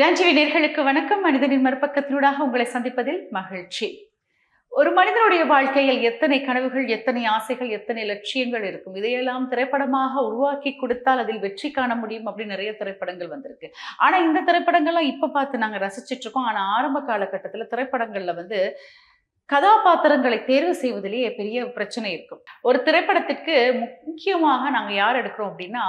டான்டிவி நேர்களுக்கு வணக்கம். மனிதனின் மறுபக்கத்தினூடாக உங்களை சந்திப்பதில் மகிழ்ச்சி. ஒரு மனிதனுடைய வாழ்க்கையில் எத்தனை கனவுகள் எத்தனை ஆசைகள் எத்தனை லட்சியங்கள் இருக்கும்? இதையெல்லாம் திரைப்படமாக உருவாக்கி கொடுத்தால் அதில் வெற்றி காண முடியும் அப்படின்னு நிறைய திரைப்படங்கள் வந்திருக்கு. ஆனால் இந்த திரைப்படங்கள்லாம் இப்போ பார்த்து நாங்கள் ரசிச்சுட்டு இருக்கோம். ஆனால் ஆரம்ப காலகட்டத்தில் திரைப்படங்களில் வந்து கதாபாத்திரங்களை தேர்வு செய்வதிலேயே பெரிய பிரச்சனை இருக்கும். ஒரு திரைப்படத்திற்கு முக்கியமாக நாங்கள் யார் எடுக்கிறோம் அப்படின்னா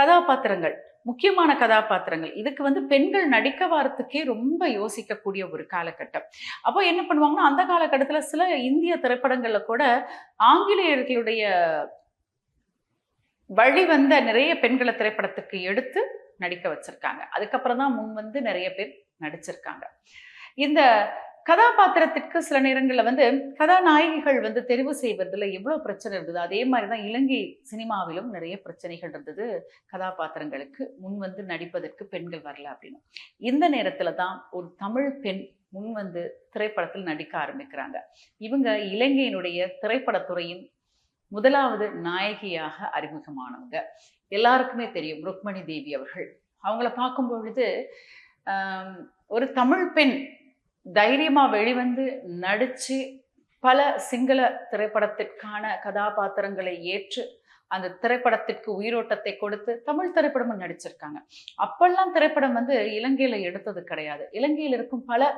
கதாபாத்திரங்கள். முக்கியமான கதாபாத்திரங்கள். இதுக்கு வந்து பெண்கள் நடிக்க வாரத்துக்கே ரொம்ப யோசிக்கக்கூடிய ஒரு காலகட்டம். அப்போ என்ன பண்ணுவாங்கன்னா அந்த காலகட்டத்தில் சில இந்திய திரைப்படங்களில் கூட ஆங்கிலேயர்களுடைய வழி வந்த நிறைய பெண்களை திரைப்படத்துக்கு எடுத்து நடிக்க வச்சிருக்காங்க. அதுக்கப்புறம் தான் முன் வந்து நிறைய பேர் நடிச்சிருக்காங்க. இந்த கதாபாத்திரத்திற்கு சில நேரங்களில் வந்து கதாநாயகிகள் வந்து தெரிவு செய்வதில் எவ்வளோ பிரச்சனை இருந்தது அதே மாதிரி தான் இலங்கை சினிமாவிலும் நிறைய பிரச்சனைகள் இருந்தது கதாபாத்திரங்களுக்கு. முன் வந்து நடிப்பதற்கு பெண்கள் வரல அப்படின்னு. இந்த நேரத்தில் தான் ஒரு தமிழ் பெண் முன் வந்து திரைப்படத்தில் நடிக்க ஆரம்பிக்கிறாங்க. இவங்க இலங்கையினுடைய திரைப்படத்துறையின் முதலாவது நாயகியாக அறிமுகமானவங்க. எல்லாருக்குமே தெரியும் ருக்மணி தேவி அவர்கள். அவங்கள பார்க்கும் பொழுது ஒரு தமிழ் பெண் தைரியமாக வெளிவந்து நடித்து பல சிங்கள திரைப்படத்திற்கான கதாபாத்திரங்களை ஏற்று அந்த திரைப்படத்திற்கு உயிரோட்டத்தை கொடுத்து தமிழ் திரைப்படமும் நடிச்சிருக்காங்க. அப்பெல்லாம் திரைப்படம் வந்து இலங்கையில் எடுத்தது கிடையாது. இலங்கையில் இருக்கும் பல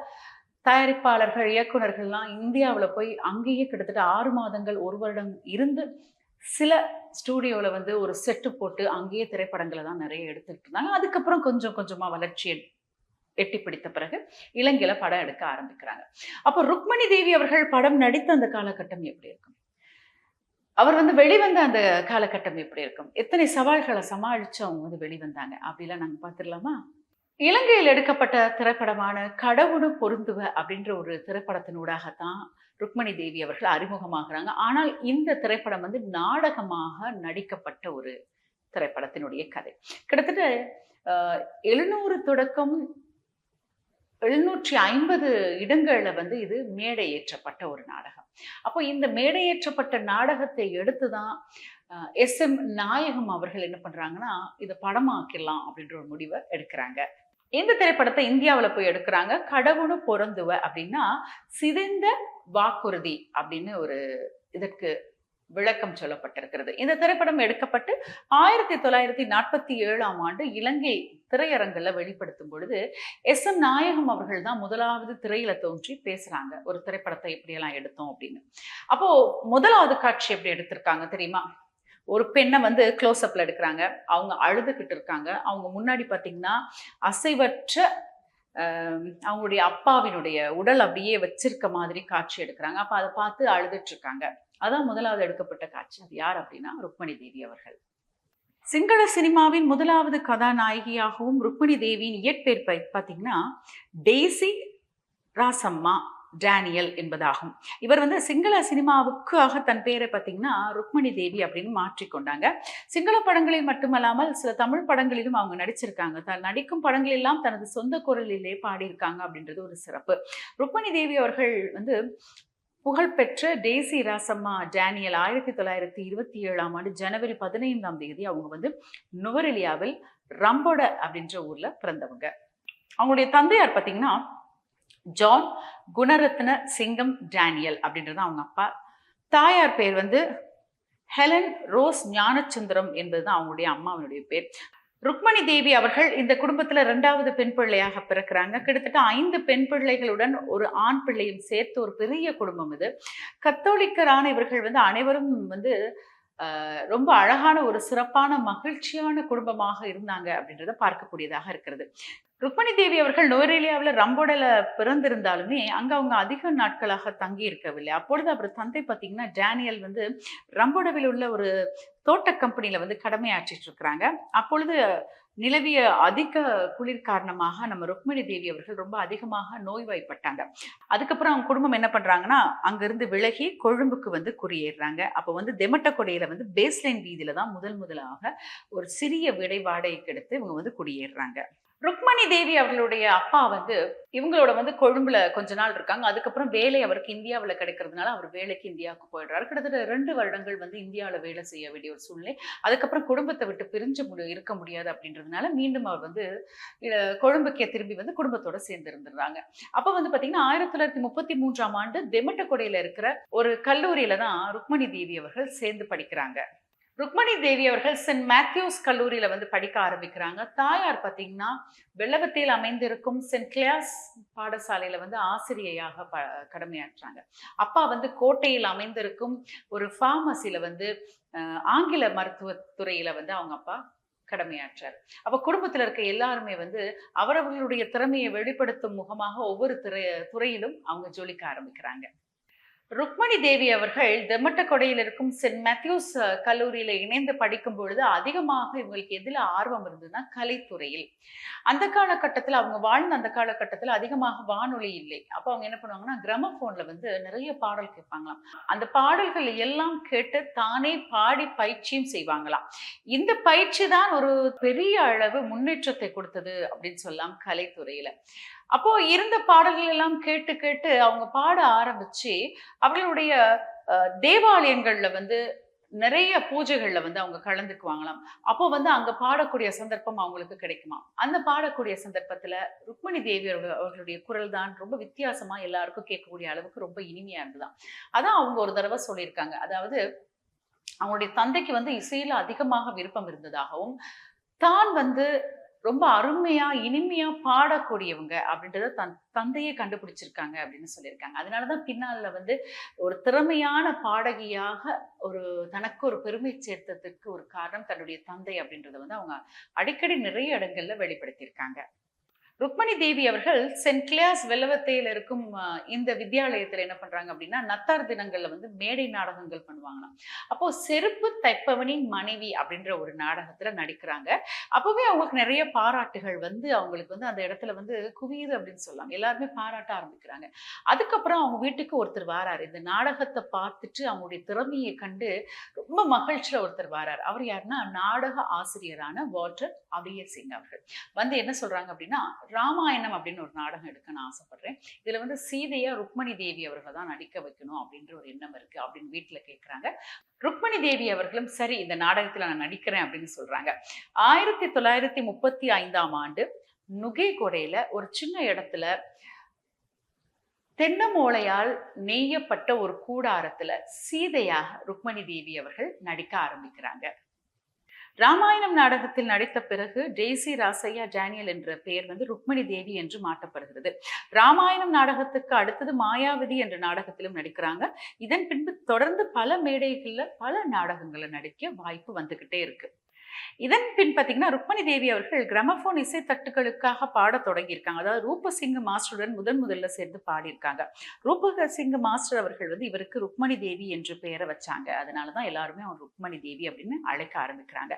தயாரிப்பாளர்கள் இயக்குனர்கள்லாம் இந்தியாவில் போய் அங்கேயே கிட்டத்தட்ட ஆறு மாதங்கள் ஒரு வருடம் இருந்து சில ஸ்டூடியோவில் வந்து ஒரு செட்டு போட்டு அங்கேயே திரைப்படங்களை தான் நிறைய எடுத்துக்கிட்டு இருந்தாங்க. அதுக்கப்புறம் கொஞ்சம் கொஞ்சமாக வளர்ச்சியை எட்டி பிடித்த பிறகு இலங்கையில படம் எடுக்க ஆரம்பிக்கிறாங்க. அப்போ ருக்மணி தேவி அவர்கள் படம் நடித்த அந்த காலகட்டம் எப்படி இருக்கும்? அவர் வந்து வெளிவந்த அந்த காலகட்டம் எப்படி இருக்கும்? எத்தனை சவால்களை சமாளிச்சு அவங்க வந்து வெளிவந்தாங்க? அப்படிலாம் நாங்க பார்த்துடலாமா? இலங்கையில் எடுக்கப்பட்ட திரைப்படமான கடவுடு பொருந்துவ அப்படின்ற ஒரு திரைப்படத்தினூடாகத்தான் ருக்மணி தேவி அவர்கள் அறிமுகமாகிறாங்க. ஆனால் இந்த திரைப்படம் வந்து நாடகமாக நடிக்கப்பட்ட ஒரு திரைப்படத்தினுடைய கதை. கிட்டத்தட்ட எழுநூறு தொடக்கம் எழுநூற்றி ஐம்பது இடங்களில் வந்து இது மேடையேற்றப்பட்ட ஒரு நாடகம். அப்போ இந்த மேடையேற்றப்பட்ட நாடகத்தை எடுத்துதான் எஸ் எம் நாயகம் அவர்கள் என்ன பண்ணுறாங்கன்னா இதை படமாக்கிடலாம் அப்படின்ற ஒரு முடிவை எடுக்கிறாங்க. இந்த திரைப்படத்தை இந்தியாவில் போய் எடுக்கிறாங்க. கடவுணு பொருந்துவ அப்படின்னா சிதைந்த வாக்குறுதி அப்படின்னு ஒரு இதற்கு விளக்கம் சொல்லப்பட்டிருக்கிறது. இந்த திரைப்படம் எடுக்கப்பட்டு ஆயிரத்தி தொள்ளாயிரத்தி நாற்பத்தி ஏழாம் ஆண்டு இலங்கை திரையரங்கில் வெளிப்படுத்தும் பொழுது எஸ். எம். நாயகம் அவர்கள் தான் முதலாவது திரையில தோன்றி பேசுறாங்க. ஒரு திரைப்படத்தை எப்படியெல்லாம் எடுத்தோம் அப்படின்னு. அப்போ முதலாவது காட்சி எப்படி எடுத்திருக்காங்க தெரியுமா? ஒரு பெண்ணை வந்து க்ளோஸ்அப்ல எடுக்கிறாங்க. அவங்க அழுதுகிட்டு இருக்காங்க. அவங்க முன்னாடி பார்த்தீங்கன்னா அசைவற்ற அவங்களுடைய அப்பாவினுடைய உடல் அப்படியே வச்சிருக்க மாதிரி காட்சி எடுக்கிறாங்க. அப்போ அதை பார்த்து அழுதுட்டு இருக்காங்க அதான் முதலாவது எடுக்கப்பட்ட காட்சி. அது யார் அப்படின்னா ருக்மணி தேவி அவர்கள். சிங்கள சினிமாவின் முதலாவது கதாநாயகியாகவும் ருக்மணி தேவியின் இயற்பெயர் பார்த்தீங்கன்னா டெய்சி ராசம்மா. டேனியல் என்பதாகும். இவர் வந்து சிங்கள சினிமாவுக்காக தன் பேரை பார்த்தீங்கன்னா ருக்மணி தேவி அப்படின்னு மாற்றிக்கொண்டாங்க சிங்கள படங்களில் மட்டுமல்லாமல் சில தமிழ் படங்களிலும் அவங்க நடிச்சிருக்காங்க. தான் நடிக்கும் படங்களெல்லாம் தனது சொந்த குரலிலே பாடியிருக்காங்க அப்படின்றது ஒரு சிறப்பு. ருக்மணி தேவி அவர்கள் வந்து புகழ்பெற்ற டேசி ராசம்மா டேனியல் ஆயிரத்தி தொள்ளாயிரத்தி இருபத்தி ஏழாம் ஆண்டு ஜனவரி பதினைந்தாம் தேதி அவங்க வந்து நுவரெலியாவில் ரம்போட அப்படின்ற ஊர்ல பிறந்தவங்க. அவங்களுடைய தந்தையார் பார்த்தீங்கன்னா ஜான் குணரத்ன சிங்கம் டேனியல் அப்படின்றது அவங்க அப்பா. தாயார் பேர் வந்து ஹெலன் ரோஸ் ஞானச்சந்திரம் என்பதுதான் அவங்களுடைய அம்மாவினுடைய பேர். ருக்மணி தேவி அவர்கள் இந்த குடும்பத்துல ரெண்டாவது பெண் பிள்ளையாக பிறக்கிறாங்க. கிட்டத்தட்ட ஐந்து பெண் பிள்ளைகளுடன் ஒரு ஆண் பிள்ளையும் சேர்த்து ஒரு பெரிய குடும்பம் இது. கத்தோலிக்கரான இவர்கள் வந்து அனைவரும் வந்து ஆஹ், ரொம்ப அழகான ஒரு சிறப்பான மகிழ்ச்சியான குடும்பமாக இருந்தாங்க அப்படின்றத பார்க்கக்கூடியதாக இருக்கிறது. ருக்மணி தேவி அவர்கள் நோயரேலியாவில் ரம்போடல பிறந்திருந்தாலுமே அங்கே அவங்க அதிக நாட்களாக தங்கி இருக்கவில்லை. அப்பொழுது அவர் தந்தை பார்த்தீங்கன்னா டேனியல் வந்து ரம்போடவில் உள்ள ஒரு தோட்ட கம்பெனியில் வந்து கடமையாற்றிட்டு இருக்கிறாங்க. அப்பொழுது நிலவிய அதிக குளிர் காரணமாக நம்ம ருக்மிணி தேவி அவர்கள் ரொம்ப அதிகமாக நோய்வாய்ப்பட்டாங்க. அதுக்கப்புறம் அவங்க குடும்பம் என்ன பண்ணுறாங்கன்னா அங்கேருந்து விலகி கொழும்புக்கு வந்து குடியேறுறாங்க. அப்போ வந்து தெமட்டக்கொடையில் வந்து பேஸ்லைன் வீதியில் தான் முதல் முதலாக ஒரு சிறிய விடை வாடகைக்கு எடுத்து இவங்க வந்து குடியேறுறாங்க. ருக்மணி தேவி அவர்களுடைய அப்பா வந்து இவங்களோட வந்து கொழும்புல கொஞ்ச நாள் இருக்காங்க. அதுக்கப்புறம் வேலை அவருக்கு இந்தியாவில் கிடைக்கிறதுனால அவர் வேலைக்கு இந்தியாவுக்கு போயிடுறாரு. கிட்டத்தட்ட ரெண்டு வருடங்கள் வந்து இந்தியாவில் வேலை செய்ய வேண்டிய ஒரு சூழ்நிலை. அதுக்கப்புறம் குடும்பத்தை விட்டு பிரிஞ்சு முடி- இருக்க முடியாது அப்படின்றதுனால மீண்டும் அவர் வந்து கொழும்புக்கே திரும்பி வந்து குடும்பத்தோட சேர்ந்து இருந்துடுறாங்க அப்போ வந்து பார்த்தீங்கன்னா ஆயிரத்தி தொள்ளாயிரத்தி முப்பத்தி மூன்றாம் ஆண்டு தெமட்டக்கொடையில் இருக்கிற ஒரு கல்லூரியில தான் ருக்மணி தேவி அவர்கள் சேர்ந்து படிக்கிறாங்க. ருக்மணி தேவி அவர்கள் சென்ட் மேத்யூஸ் கல்லூரியில் வந்து படிக்க ஆரம்பிக்கிறாங்க. தாயார் பார்த்தீங்கன்னா வெள்ளவத்தில் அமைந்திருக்கும் சென்ட் கிளாஸ் பாடசாலையில் வந்து ஆசிரியையாக ப கடமையாற்றுறாங்க. அப்பா வந்து கோட்டையில் அமைந்திருக்கும் ஒரு ஃபார்மசியில் வந்து ஆங்கில மருத்துவத்துறையில் வந்து அவங்க அப்பா கடமையாற்றார். அப்போ குடும்பத்தில் இருக்க எல்லாருமே வந்து அவரவர்களுடைய திறமையை வெளிப்படுத்தும் முகமாக ஒவ்வொரு துறை துறையிலும் அவங்க ஜொலிக்க ஆரம்பிக்கிறாங்க. ருக்மணி தேவி அவர்கள் தெமட்டக்கொடையில் இருக்கும் சென்ட் மேத்யூஸ் கல்லூரியில் கல்லூரியில இணைந்து படிக்கும் பொழுது அதிகமாக இவங்களுக்கு எதில் ஆர்வம் இருந்ததுன்னா கலைத்துறையில். அந்த காலகட்டத்தில் அவங்க வாழ்ந்த அந்த காலகட்டத்தில் அதிகமாக வானொலி இல்லை. அப்போ அவங்க என்ன பண்ணுவாங்கன்னா கிரமஃபோனில் வந்து நிறைய பாடல் கேட்பாங்களாம். அந்த பாடல்கள் எல்லாம் கேட்டு தானே பாடி பயிற்சியும் செய்வாங்களாம். இந்த பயிற்சி தான் ஒரு பெரிய அளவு முன்னேற்றத்தை கொடுத்தது அப்படின்னு சொல்லலாம் கலைத்துறையில். அப்போ இருந்த பாடல்கள் எல்லாம் கேட்டு கேட்டு அவங்க பாட ஆரம்பிச்சு அவர்களுடைய தேவாலயங்கள்ல வந்து நிறைய பூஜைகள்ல வந்து அவங்க கலந்துக்குவாங்களாம். அப்போ வந்து அங்க பாடக்கூடிய சந்தர்ப்பம் அவங்களுக்கு கிடைக்குமா? அந்த பாடக்கூடிய சந்தர்ப்பத்துல ருக்மணி தேவி அவர்களுடைய குரல் தான் ரொம்ப வித்தியாசமா எல்லாருக்கும் கேட்கக்கூடிய அளவுக்கு ரொம்ப இனிமையா இருந்ததாம். அதான் அவங்க ஒரு தடவை சொல்லியிருக்காங்க. அதாவது அவங்களுடைய தந்தைக்கு வந்து இசையில அதிகமாக விருப்பம் இருந்ததாகவும் தான் வந்து ரொம்ப அருமையா இனிமையா பாடக்கூடியவங்க அப்படின்றத தன் தந்தையே கண்டுபிடிச்சிருக்காங்க அப்படின்னு சொல்லியிருக்காங்க. அதனாலதான் பின்னால வந்து ஒரு திறமையான பாடகியாக ஒரு தனக்கு ஒரு பெருமை சேர்த்ததுக்கு ஒரு காரணம் தன்னுடைய தந்தை அப்படின்றத வந்து அவங்க அடிக்கடி நிறைய இடங்கள்ல வெளிப்படுத்தியிருக்காங்க. ருக்மணி தேவி அவர்கள் சென்ட் கிளியாஸ் வெள்ளவத்தையில் இருக்கும் இந்த வித்யாலயத்தில் என்ன பண்றாங்க அப்படின்னா நத்தார் தினங்கள்ல வந்து மேடை நாடகங்கள் பண்ணுவாங்களாம். அப்போ செருப்பு தைப்பவனின் மனைவி அப்படின்ற ஒரு நாடகத்துல நடிக்கிறாங்க. அப்பவே அவங்களுக்கு நிறைய பாராட்டுகள் வந்து அவங்களுக்கு வந்து அந்த இடத்துல வந்து குவியுது அப்படின்னு சொல்லலாம் எல்லாருமே பாராட்ட ஆரம்பிக்கிறாங்க. அதுக்கப்புறம் அவங்க வீட்டுக்கு ஒருத்தர் வாராரு. இந்த நாடகத்தை பார்த்துட்டு அவங்களுடைய திறமையை கண்டு ரொம்ப மகிழ்ச்சியில ஒருத்தர் வாரார். அவர் யாருன்னா நாடக ஆசிரியரான வாட்டர் அபிய சிங் அவர்கள். வந்து என்ன சொல்றாங்க அப்படின்னா ராமாயணம் அப்படின்னு ஒரு நாடகம் எடுக்க நான் ஆசைப்படுறேன். இதுல வந்து சீதையா ருக்மணி தேவி அவர்கள் தான் நடிக்க வைக்கணும் அப்படின்ற ஒரு எண்ணம் இருக்கு அப்படின்னு வீட்டுல கேட்குறாங்க ருக்மணி தேவி அவர்களும் சரி இந்த நாடகத்துல நான் நடிக்கிறேன் அப்படின்னு சொல்றாங்க. ஆயிரத்தி தொள்ளாயிரத்தி முப்பத்தி ஐந்தாம் ஆண்டு நுகேகொடையில ஒரு சின்ன இடத்துல தென்னமோலையால் நெய்யப்பட்ட ஒரு கூடாரத்துல சீதையாக ருக்மணி தேவி அவர்கள் நடிக்க ஆரம்பிக்கிறாங்க. ராமாயணம் நாடகத்தில் நடித்த பிறகு டெய்சி ராசையா டேனியல் என்ற பெயர் வந்து ருக்மணி தேவி என்று மாற்றப்படுகிறது. ராமாயணம் நாடகத்துக்கு அடுத்தது மாயாவதி என்ற நாடகத்திலும் நடிக்கிறாங்க. இதன் பின்பு தொடர்ந்து பல மேடைகளில் பல நாடகங்களை நடிக்க வாய்ப்பு வந்துகிட்டே இருக்கு. இதன் பின் பார்த்தீங்கன்னா ருக்மணி தேவி அவர்கள் கிரமஃபோன் இசைத்தட்டுகளுக்காக பாட தொடங்கியிருக்காங்க. அதாவது ரூபசிங் மாஸ்டருடன் முதன் முதல்ல சேர்ந்து பாடியிருக்காங்க. ரூபசிங்க மாஸ்டர் அவர்கள் வந்து இவருக்கு ருக்மணி தேவி என்று பெயரை வச்சாங்க. அதனால தான் எல்லாருமே அவர் ருக்மணி தேவி அப்படின்னு அழைக்க ஆரம்பிக்கிறாங்க.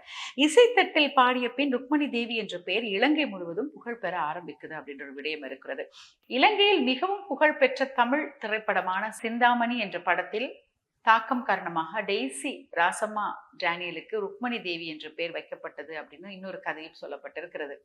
இசைத்தட்டில் பாடிய பின் ருக்மணி தேவி என்ற பெயர் இலங்கை முழுவதும் புகழ் பெற ஆரம்பிக்குது அப்படின்ற ஒரு விடயம் இருக்கிறது. இலங்கையில் மிகவும் புகழ்பெற்ற தமிழ் திரைப்படமான சிந்தாமணி என்ற படத்தில் தாக்கம் காரணமாக டெய்சி ராசம்மா டேனியலுக்கு ருக்மணி தேவி என்ற பெயர் வைக்கப்பட்டது அப்படின்னு இன்னொரு கதையும் சொல்லப்பட்டிருக்கிறது.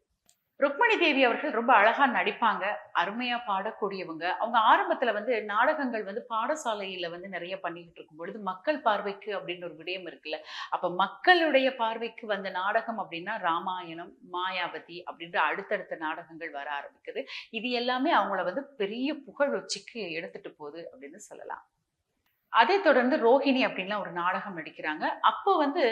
ருக்மணி தேவி அவர்கள் ரொம்ப அழகா நடிப்பாங்க. அருமையா பாடக்கூடியவங்க. அவங்க ஆரம்பத்துல வந்து நாடகங்கள் வந்து பாடசாலையில வந்து நிறைய பண்ணிக்கிட்டு இருக்கும் பொழுது மக்கள் பார்வைக்கு அப்படின்னு ஒரு விடயம் இருக்குல்ல. அப்ப மக்களுடைய பார்வைக்கு வந்த நாடகம் அப்படின்னா ராமாயணம் மாயாவதி அப்படின்ற அடுத்தடுத்த நாடகங்கள் வர ஆரம்பிக்குது. இது எல்லாமே அவங்கள வந்து பெரிய புகழ் உச்சிக்கு எடுத்துட்டு போகுது அப்படின்னு சொல்லலாம். அதை தொடர்ந்து ரோஹிணி அப்படின்லாம் ஒரு நாடகம் நடிக்கிறாங்க. அப்போ வந்து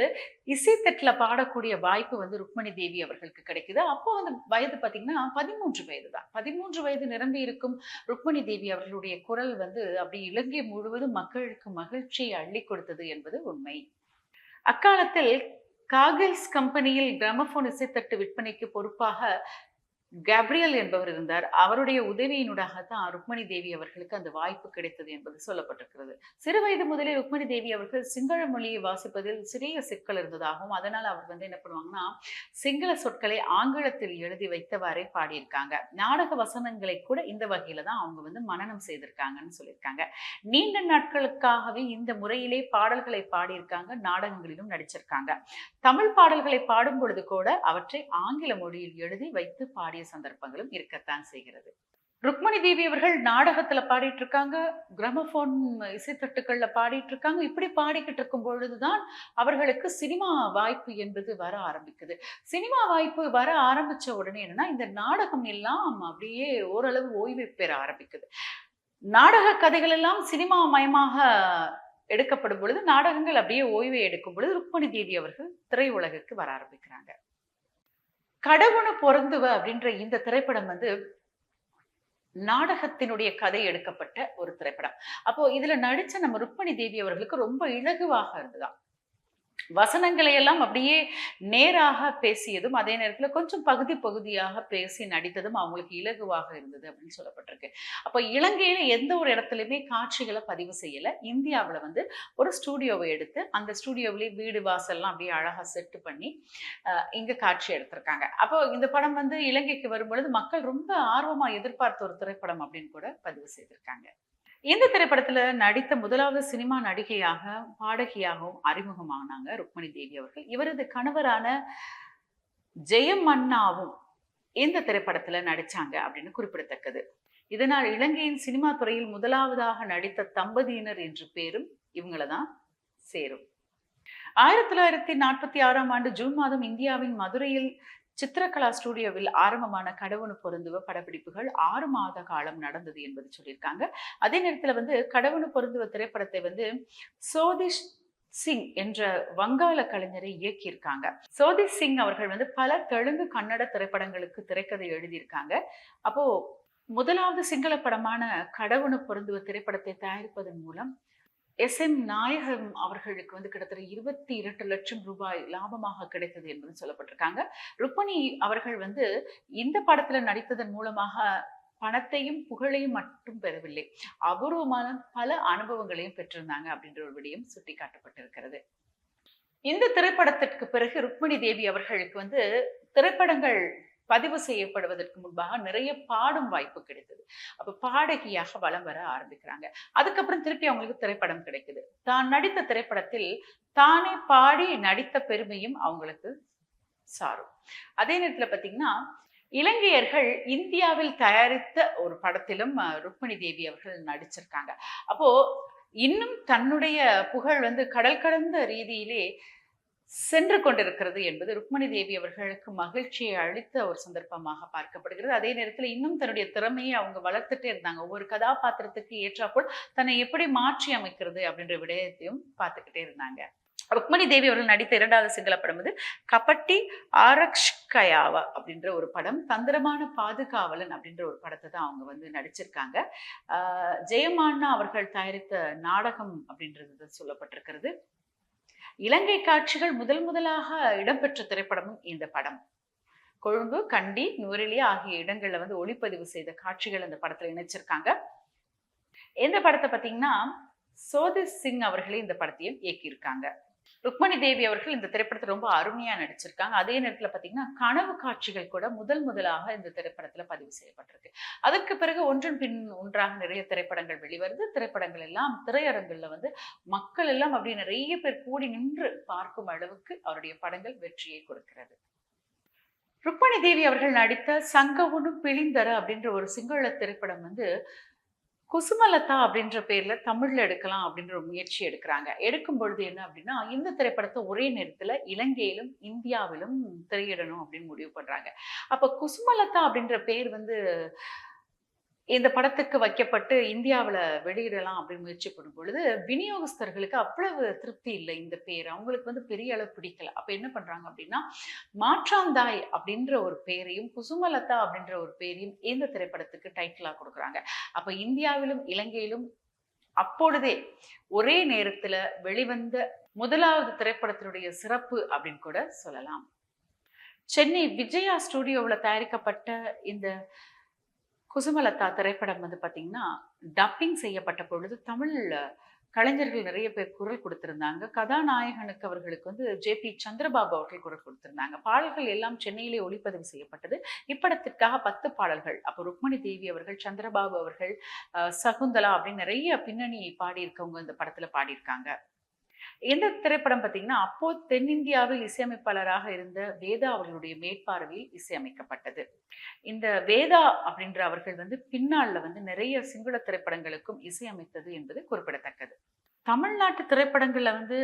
இசைத்தட்டுல பாடக்கூடிய வாய்ப்பு வந்து ருக்மணி தேவி அவர்களுக்கு கிடைக்குது. அப்போ வந்து வயது பார்த்தீங்கன்னா பதிமூன்று வயது தான். பதிமூன்று வயது நிரம்பி இருக்கும் ருக்மணி தேவி அவர்களுடைய குரல் வந்து அப்படி இலங்கை முழுவதும் மக்களுக்கு மகிழ்ச்சியை அள்ளி கொடுத்தது என்பது உண்மை. அக்காலத்தில் காகில்ஸ் கம்பெனியில் கிராமபோன் இசைத்தட்டு விற்பனைக்கு பொறுப்பாக கேப்ரியல் என்பவர் இருந்தார். அவருடைய உதவியினூடாக தான் ருக்மணி தேவி அவர்களுக்கு அந்த வாய்ப்பு கிடைத்தது என்பது சொல்லப்பட்டிருக்கிறது. சிறு வயது முதலே ருக்மணி தேவி அவர்கள் சிங்கள மொழியை வாசிப்பதில் சிறிய சிக்கல் இருந்ததாகவும் அதனால் அவர் வந்து என்ன பண்ணுவாங்கன்னா சிங்கள சொற்களை ஆங்கிலத்தில் எழுதி வைத்தவாறே பாடியிருக்காங்க. நாடக வசனங்களை கூட இந்த வகையில தான் அவங்க வந்து மனநம் செய்திருக்காங்கன்னு சொல்லியிருக்காங்க. நீண்ட நாட்களுக்காகவே இந்த முறையிலே பாடல்களை பாடியிருக்காங்க நாடகங்களிலும் நடிச்சிருக்காங்க. தமிழ் பாடல்களை பாடும் பொழுது கூட அவற்றை ஆங்கில மொழியில் எழுதி வைத்து பாடிய பாடிய சந்தர்ப்பங்களும் இருக்கத்தான் செய்கிறது. ருக்மணி தேவி அவர்கள் நாடகத்துல பாடிட்டு இருக்காங்க கிராமபோன் இசைத்தட்டுக்கள்ல பாடிட்டு இருக்காங்க இப்படி பாடிக்கிட்டு இருக்கும் பொழுதுதான் அவர்களுக்கு சினிமா வாய்ப்பு என்பது வர ஆரம்பிக்குது. சினிமா வாய்ப்பு வர ஆரம்பிச்ச உடனே என்னன்னா இந்த நாடகம் எல்லாம் அப்படியே ஓரளவு ஓய்வு பெற ஆரம்பிக்குது. நாடக கதைகள் எல்லாம் சினிமா மயமாக எடுக்கப்படும் பொழுது நாடகங்கள் அப்படியே ஓய்வை எடுக்கும் பொழுது ருக்மணி தேவி அவர்கள் திரையுலகுக்கு வர ஆரம்பிக்கிறாங்க. கடவுணு பொருந்துவ அப்படின்ற இந்த திரைப்படம் வந்து நாடகத்தினுடைய கதை எடுக்கப்பட்ட ஒரு திரைப்படம். அப்போ இதுல நடிச்ச நம்ம ருக்மணி தேவி அவர்களுக்கு ரொம்ப இலகுவாக இருந்ததாம் வசனங்களை எல்லாம் அப்படியே நேராக பேசியதும் அதே நேரத்தில் கொஞ்சம் பகுதி பகுதியாக பேசி நடித்ததும் அவங்களுக்கு இலகுவாக இருந்தது அப்படின்னு சொல்லப்பட்டிருக்கு. அப்போ இலங்கையில எந்த ஒரு இடத்துலையுமே காட்சிகளை பதிவு செய்யலை. இந்தியாவில் வந்து ஒரு ஸ்டூடியோவை எடுத்து அந்த ஸ்டூடியோவிலேயே வீடு வாசல்லாம் அப்படியே அழகாக செட்டு பண்ணி இங்கே காட்சி எடுத்திருக்காங்க. அப்போ இந்த படம் வந்து இலங்கைக்கு வரும்பொழுது மக்கள் ரொம்ப ஆர்வமாக எதிர்பார்த்த ஒரு திரைப்படம் அப்படின்னு கூட பதிவு செய்திருக்காங்க. இந்த திரைப்படத்துல நடித்த முதலாவது சினிமா நடிகையாக பாடகியாகவும் அறிமுகமானாங்க ருக்மணி தேவி அவர்கள். இவரது கணவரான ஜெயம் அண்ணாவும் இந்த திரைப்படத்துல நடிச்சாங்க அப்படின்னு குறிப்பிடத்தக்கது. இதனால் இலங்கையின் சினிமா துறையில் முதலாவதாக நடித்த தம்பதியினர் என்ற பேரும் இவங்களை தான் சேரும். ஆயிரத்தி தொள்ளாயிரத்தி நாற்பத்தி ஆறாம் ஆண்டு ஜூன் மாதம் இந்தியாவின் மதுரையில் சித்திரகலா ஸ்டூடியோவில் ஆரம்பமான கடவுணு பொருந்துவ படப்பிடிப்புகள் ஆறு மாத காலம் நடந்தது என்பது சொல்லியிருக்காங்க. அதே நேரத்தில் வந்து கடவுணு பொருந்துவ திரைப்படத்தை வந்து சோதிஷ் சிங் என்ற வங்காள கலைஞரை இயக்கியிருக்காங்க. சோதிஷ் சிங் அவர்கள் வந்து பல தெலுங்கு கன்னட திரைப்படங்களுக்கு திரைக்கதை எழுதியிருக்காங்க. அப்போ முதலாவது சிங்கள படமான கடவுணு பொருந்துவ திரைப்படத்தை தயாரிப்பதன் மூலம் எஸ் எம் நாயகம் அவர்களுக்கு வந்து கிட்டத்தட்ட இருபத்தி இரண்டு லட்சம் ரூபாய் லாபமாக கிடைத்தது என்பது சொல்லப்பட்டிருக்காங்க. ருக்மணி அவர்கள் வந்து இந்த படத்துல நடித்ததன் மூலமாக பணத்தையும் புகழையும் மட்டும் பெறவில்லை. அபூர்வமான பல அனுபவங்களையும் பெற்றிருந்தாங்க அப்படின்ற ஒரு விடயம் சுட்டிக்காட்டப்பட்டிருக்கிறது. இந்த திரைப்படத்திற்கு பிறகு ருக்மணி தேவி அவர்களுக்கு வந்து திரைப்படங்கள் பதிவு செய்யப்படுவதற்கு முன்பாக நிறைய பாடும் வாய்ப்பு கிடைத்தது. அப்ப பாடகியாக வலம் வர ஆரம்பிக்கிறாங்க. அதுக்கப்புறம் திருப்பி அவங்களுக்கு திரைப்படம் கிடைக்குது. தான் நடித்த திரைப்படத்தில் தானே பாடி நடித்த பெருமையும் அவங்களுக்கு சாரும். அதே நேரத்துல பாத்தீங்கன்னா இலங்கையர்கள் இந்தியாவில் தயாரித்த ஒரு படத்திலும் ருக்மிணி தேவி அவர்கள் நடிச்சிருக்காங்க. அப்போ இன்னும் தன்னுடைய புகழ் வந்து கடல் கடந்த ரீதியிலே சென்று கொண்டிருக்கிறது என்பது ருக்மணி தேவி அவர்களுக்கு மகிழ்ச்சியை அளித்த ஒரு சந்தர்ப்பமாக பார்க்கப்படுகிறது. அதே நேரத்தில் இன்னும் தன்னுடைய திறமையை அவங்க வளர்த்துட்டே இருந்தாங்க. ஒவ்வொரு கதாபாத்திரத்துக்கு ஏற்றாப்போல் தன்னை எப்படி மாற்றி அமைக்கிறது அப்படின்ற விடயத்தையும் பார்த்துக்கிட்டே இருந்தாங்க. ருக்மணி தேவி அவர்கள் நடித்த இரண்டாவது சிங்கள படம் வந்து கபட்டி ஆரக்ஷ்கயாவா அப்படின்ற ஒரு படம் தந்திரமான பாதுகாவலன் அப்படின்ற ஒரு படத்தை தான் அவங்க வந்து நடிச்சிருக்காங்க. ஆஹ் அவர்கள் தயாரித்த நாடகம் அப்படின்றது சொல்லப்பட்டிருக்கிறது. இலங்கை காட்சிகள் முதல் முதலாக இடம்பெற்ற திரைப்படமும் இந்த படம். கொழும்பு கண்டி நுவரெலியா ஆகிய இடங்கள்ல வந்து ஒளிப்பதிவு செய்த காட்சிகள் இந்த படத்துல இணைச்சிருக்காங்க. இந்த படத்தை பார்த்தீங்கன்னா சோதி சிங் அவர்களே இந்த படத்தையும் இயக்கியிருக்காங்க. ருக்மணி தேவி அவர்கள் இந்த திரைப்படத்தை ரொம்ப அருமையா நடிச்சிருக்காங்க. அதே நேரத்துல பாத்தீங்கன்னா கனவு காட்சிகள் கூட முதல் முதலாக இந்த திரைப்படத்துல பதிவு செய்யப்பட்டிருக்கு. அதற்கு பிறகு ஒன்றன் பின் ஒன்றாக நிறைய திரைப்படங்கள் வெளிவருது. திரைப்படங்கள் எல்லாம் திரையரங்குல வந்து மக்கள் எல்லாம் அப்படி நிறைய பேர் கூடி நின்று பார்க்கும் அளவுக்கு அவருடைய படங்கள் வெற்றியை கொடுக்கிறது. ருக்மணி தேவி அவர்கள் நடித்த சங்கவுனு பிழிந்தர அப்படின்ற ஒரு சிங்கள திரைப்படம் வந்து குசுமலதா அப்படின்ற பேரில் தமிழில் எடுக்கலாம் அப்படின்ற ஒரு முயற்சி எடுக்கிறாங்க. எடுக்கும் பொழுது என்ன அப்படின்னா இந்த திரைப்படத்தை ஒரே நேரத்தில் இலங்கையிலும் இந்தியாவிலும் திரையிடணும் அப்படின்னு முடிவு பண்ணுறாங்க அப்போ குசுமலதா அப்படின்ற பேர் வந்து இந்த படத்துக்கு வைக்கப்பட்டு இந்தியாவுல வெளியிடலாம் அப்படின்னு முயற்சி பண்ணும் பொழுது விநியோகஸ்தர்களுக்கு அவ்வளவு திருப்தி இல்லை இந்த பேர். அவங்களுக்கு வந்து பெரிய அளவு பிடிக்கல. அப்ப என்ன பண்றாங்க அப்படின்னா மாற்றாந்தாய் அப்படின்ற ஒரு பேரையும் குசுமலதா அப்படின்ற ஒரு பேரையும் இந்த திரைப்படத்துக்கு டைட்டிலா கொடுக்குறாங்க. அப்ப இந்தியாவிலும் இலங்கையிலும் அப்பொழுதே ஒரே நேரத்துல வெளிவந்த முதலாவது திரைப்படத்தினுடைய சிறப்பு அப்படின்னு கூட சொல்லலாம். சென்னை விஜயா ஸ்டுடியோவில் தயாரிக்கப்பட்ட இந்த குசுமலதா திரைப்படம் வந்து பார்த்தீங்கன்னா டப்பிங் செய்யப்பட்ட பொழுது தமிழ் கலைஞர்கள் நிறைய பேர் குரல் கொடுத்திருந்தாங்க. கதாநாயகனுக்கு அவர்களுக்கு வந்து ஜே பி சந்திரபாபு அவர்கள் குரல் கொடுத்திருந்தாங்க. பாடல்கள் எல்லாம் சென்னையிலே ஒளிப்பதிவு செய்யப்பட்டது. இப்படத்திற்காக பத்து பாடல்கள். அப்போ ருக்மணி தேவி அவர்கள் சந்திரபாபு அவர்கள் சகுந்தலா அப்படின்னு நிறைய பின்னணி பாடியிருக்கவங்க இந்த படத்தில் பாடியிருக்காங்க. இந்த திரைப்படம் பார்த்தீங்கன்னா அப்போ தென்னிந்தியாவில் இசையமைப்பாளராக இருந்த வேதா அவர்களுடைய மேற்பார்வையில் இசையமைக்கப்பட்டது. இந்த வேதா அப்படின்ற அவர்கள் வந்து பின்னாள்ல வந்து நிறைய சிங்கள திரைப்படங்களுக்கும் இசையமைத்தது என்பது குறிப்பிடத்தக்கது. தமிழ்நாட்டு திரைப்படங்கள்ல வந்து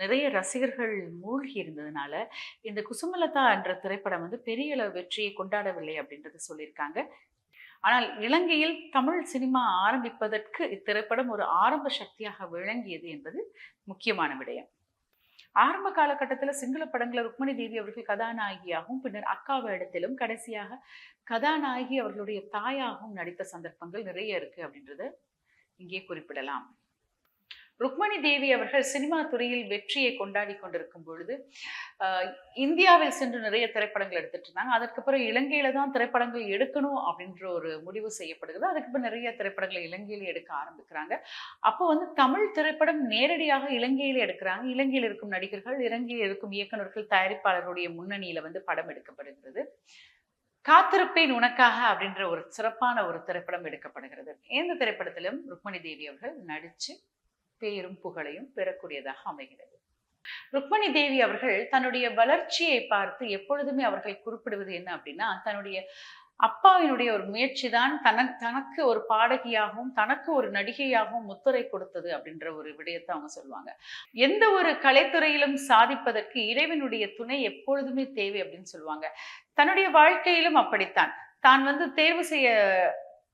நிறைய ரசிகர்கள் மூழ்கி இருந்ததுனால இந்த குசுமலதா என்ற திரைப்படம் வந்து பெரிய அளவு வெற்றியை கொண்டாடவில்லை அப்படின்றத சொல்லியிருக்காங்க. ஆனால் இலங்கையில் தமிழ் சினிமா ஆரம்பிப்பதற்கு இத்திரைப்படம் ஒரு ஆரம்ப சக்தியாக விளங்கியது என்பது முக்கியமான விடயம். ஆரம்ப காலகட்டத்தில் சிங்கள படங்களில் ருக்மணி தேவி அவர்கள் கதாநாயகியாகவும் பின்னர் அக்கா வேடத்திலும் கடைசியாக கதாநாயகி அவர்களுடைய தாயாகவும் நடித்த சந்தர்ப்பங்கள் நிறைய இருக்கு அப்படின்றத இங்கே குறிப்பிடலாம். ருக்மணி தேவி அவர்கள் சினிமா துறையில் வெற்றியை கொண்டாடி கொண்டிருக்கும் பொழுது இந்தியாவில் சென்று நிறைய திரைப்படங்கள் எடுத்துட்டு இருந்தாங்க. அதுக்கப்புறம் இலங்கையில தான் திரைப்படங்கள் எடுக்கணும் அப்படின்ற ஒரு முடிவு செய்யப்படுகிறது. அதுக்கப்புறம் நிறைய திரைப்படங்களை இலங்கையில எடுக்க ஆரம்பிக்கிறாங்க. அப்போ வந்து தமிழ் திரைப்படம் நேரடியாக இலங்கையில் எடுக்கிறாங்க. இலங்கையில் இருக்கும் நடிகர்கள் இலங்கையில் இருக்கும் இயக்குனர்கள் தயாரிப்பாளருடைய முன்னணியில வந்து படம் எடுக்கப்படுகிறது. காத்திருப்பேன் உனக்காக அப்படின்ற ஒரு சிறப்பான ஒரு திரைப்படம் எடுக்கப்படுகிறது. இந்த திரைப்படத்திலும் ருக்மணி தேவி அவர்கள் நடிச்சு பேரும் புகழையும் பெறக்கூடியதாக அமைகிறது. ருக்மணி தேவி அவர்கள் தன்னுடைய வளர்ச்சியை பார்த்து எப்பொழுதுமே அவர்கள் குறிப்பிடுவது என்ன அப்படின்னா தன்னுடைய அப்பாவினுடைய ஒரு முயற்சி தான் தன தனக்கு ஒரு பாடகியாகவும் தனக்கு ஒரு நடிகையாகவும் முத்துரை கொடுத்தது அப்படின்ற ஒரு விடயத்தை அவங்க சொல்லுவாங்க. எந்த ஒரு கலைத்துறையிலும் சாதிப்பதற்கு இறைவனுடைய துணை எப்பொழுதுமே தேவை அப்படின்னு சொல்லுவாங்க. தன்னுடைய வாழ்க்கையிலும் அப்படித்தான். தான் வந்து தேர்வு செய்ய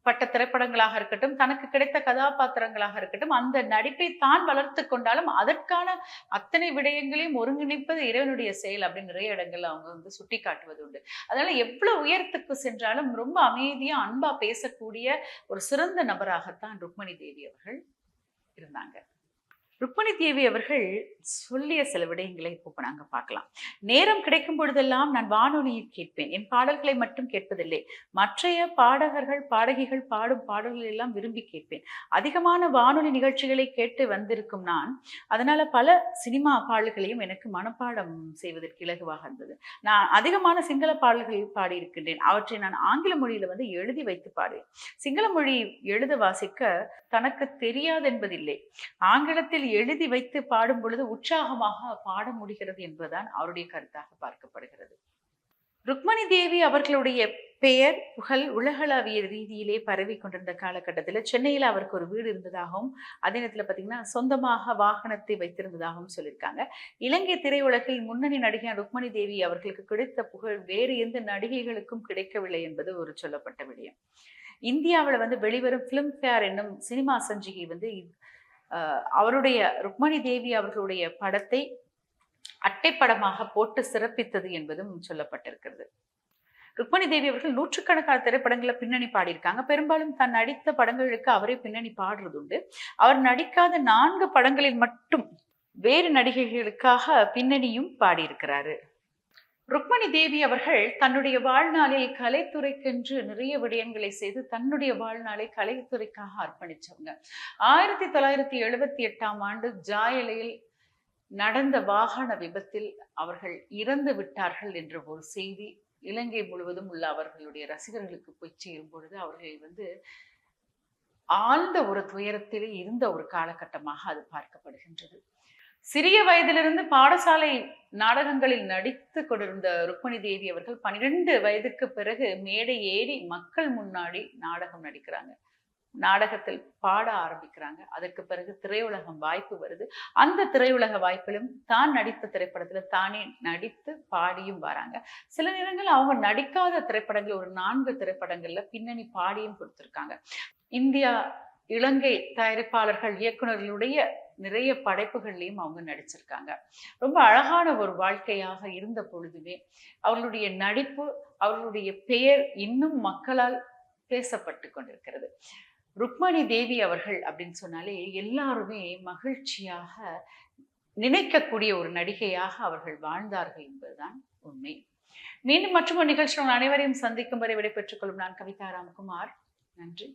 பட்ட திரைப்படங்களாக இருக்கட்டும் தனக்கு கிடைத்த கதாபாத்திரங்களாக இருக்கட்டும் அந்த நடிப்பை தான் வளர்த்து கொண்டாலும் அதற்கான அத்தனை விடயங்களையும் ஒருங்கிணைப்பது இறைவனுடைய செயல் அப்படின்னு நிறைய இடங்கள்ல அவங்க வந்து சுட்டி காட்டுவது உண்டு. அதனால எவ்வளவு உயரத்துக்கு சென்றாலும் ரொம்ப அமைதியா அன்பா பேசக்கூடிய ஒரு சிறந்த நபராகத்தான் ருக்மணி தேவி அவர்கள் இருந்தாங்க. ருக்மணி தேவி அவர்கள் சொல்லிய சில விடயங்களை இப்போ நாங்கள் பார்க்கலாம். நேரம் கிடைக்கும் பொழுதெல்லாம் நான் வானொலியை கேட்பேன். என் பாடல்களை மட்டும் கேட்பதில்லை. மற்றைய பாடகர்கள் பாடகிகள் பாடும் பாடல்கள் எல்லாம் விரும்பி கேட்பேன். அதிகமான வானொலி நிகழ்ச்சிகளை கேட்டு வந்திருக்கும் நான் அதனால பல சினிமா பாடல்களையும் எனக்கு மனப்பாடம் செய்வதற்கு இலகுவாக இருந்தது. நான் அதிகமான சிங்கள பாடல்களை பாடியிருக்கின்றேன் அவற்றை நான் ஆங்கில மொழியில வந்து எழுதி வைத்து பாடுவேன். சிங்கள மொழி எழுத வாசிக்க தனக்கு தெரியாதென்பதில்லை ஆங்கிலத்தில் எழுதி வைத்து பாடும் பொழுது உற்சாகமாக பாட முடிகிறது என்பதுதான் அவருடைய கருத்தாக பார்க்கப்படுகிறது. ருக்மணி தேவி அவர்களுடைய பெயர் புகழ் உலகளாவிய ரீதியிலே பரவி கொண்டிருந்த காலகட்டத்தில் சென்னையில் அவருக்கு ஒரு வீடு இருந்ததாகவும் அதே நேரத்தில் பார்த்தீங்கன்னா சொந்தமாக வாகனத்தை வைத்திருந்ததாகவும் சொல்லியிருக்காங்க. இலங்கை திரையுலகில் முன்னணி நடிகை ருக்மணி தேவி அவர்களுக்கு கிடைத்த புகழ் வேறு எந்த நடிகைகளுக்கும் கிடைக்கவில்லை என்பது ஒரு சொல்லப்பட்ட விடயம். இந்தியாவில் வந்து வெளிவரும் ஃபிலிம்ஃபேர் என்னும் சினிமா சஞ்சிகை வந்து அவருடைய ருக்மணி தேவி அவர்களுடைய படத்தை அட்டைப்படமாக போட்டு சிறப்பித்தது என்பதும் சொல்லப்பட்டிருக்கிறது. ருக்மணி தேவி அவர்கள் நூற்றுக்கணக்கான திரைப்படங்களை பின்னணி பாடியிருக்காங்க. பெரும்பாலும் தான் நடித்த படங்களுக்கு அவரே பின்னணி பாடுறது உண்டு அவர் நடிக்காத நான்கு படங்களில் மட்டும் வேறு நடிகைகளுக்காக பின்னணியும் பாடியிருக்கிறாரு. ருக்மணி தேவி அவர்கள் தன்னுடைய வாழ்நாளில் கலைத்துறைக்கென்று நிறைய விடயங்களை செய்து தன்னுடைய வாழ்நாளை கலைத்துறைக்காக அர்ப்பணிச்சவங்க. ஆயிரத்தி தொள்ளாயிரத்தி எழுபத்தி எட்டாம் ஆண்டு ஜாயலையில் நடந்த வாகன விபத்தில் அவர்கள் இறந்து விட்டார்கள் என்ற ஒரு செய்தி இலங்கை முழுவதும் உள்ள அவர்களுடைய ரசிகர்களுக்கு போய் சேரும் பொழுது அவர்கள் வந்து ஆழ்ந்த ஒரு துயரத்திலே இருந்த ஒரு காலகட்டமாக அது பார்க்கப்படுகின்றது. சிறிய வயதிலிருந்து பாடசாலை நாடகங்களில் நடித்து கொண்டிருந்த ருக்மணி தேவி அவர்கள் பன்னிரெண்டு வயதுக்கு பிறகு மேடை ஏறி மக்கள் முன்னாடி நாடகம் நடிக்கிறாங்க. நாடகத்தில் பாட ஆரம்பிக்கிறாங்க. அதற்கு பிறகு திரையுலகம் வாய்ப்பு வருது. அந்த திரையுலக வாய்ப்பிலும் தான் நடித்த திரைப்படத்துல தானே நடித்து பாடியும் வராங்க. சில நேரங்கள் அவங்க நடிக்காத திரைப்படங்கள் ஒரு நான்கு திரைப்படங்கள்ல பின்னணி பாடியும் கொடுத்திருக்காங்க. இந்தியா இலங்கை தயாரிப்பாளர்கள் இயக்குனர்களுடைய நிறைய படைப்புகள்லையும் அவங்க நடிச்சிருக்காங்க. ரொம்ப அழகான ஒரு வாழ்க்கையாக இருந்த பொழுதுமே அவர்களுடைய நடிப்பு அவர்களுடைய பெயர் இன்னும் மக்களால் பேசப்பட்டு கொண்டிருக்கிறது. ருக்மணி தேவி அவர்கள் அப்படின்னு சொன்னாலே எல்லாருமே மகிழ்ச்சியாக நினைக்கக்கூடிய ஒரு நடிகையாக அவர்கள் வாழ்ந்தார்கள் என்பதுதான் உண்மை. மீண்டும் மற்றும் ஒரு நிகழ்ச்சியில் அனைவரையும் சந்திக்கும் வரை விடைபெற்றுக் கொள்ளும் நான் கவிதா ராம்குமார். நன்றி.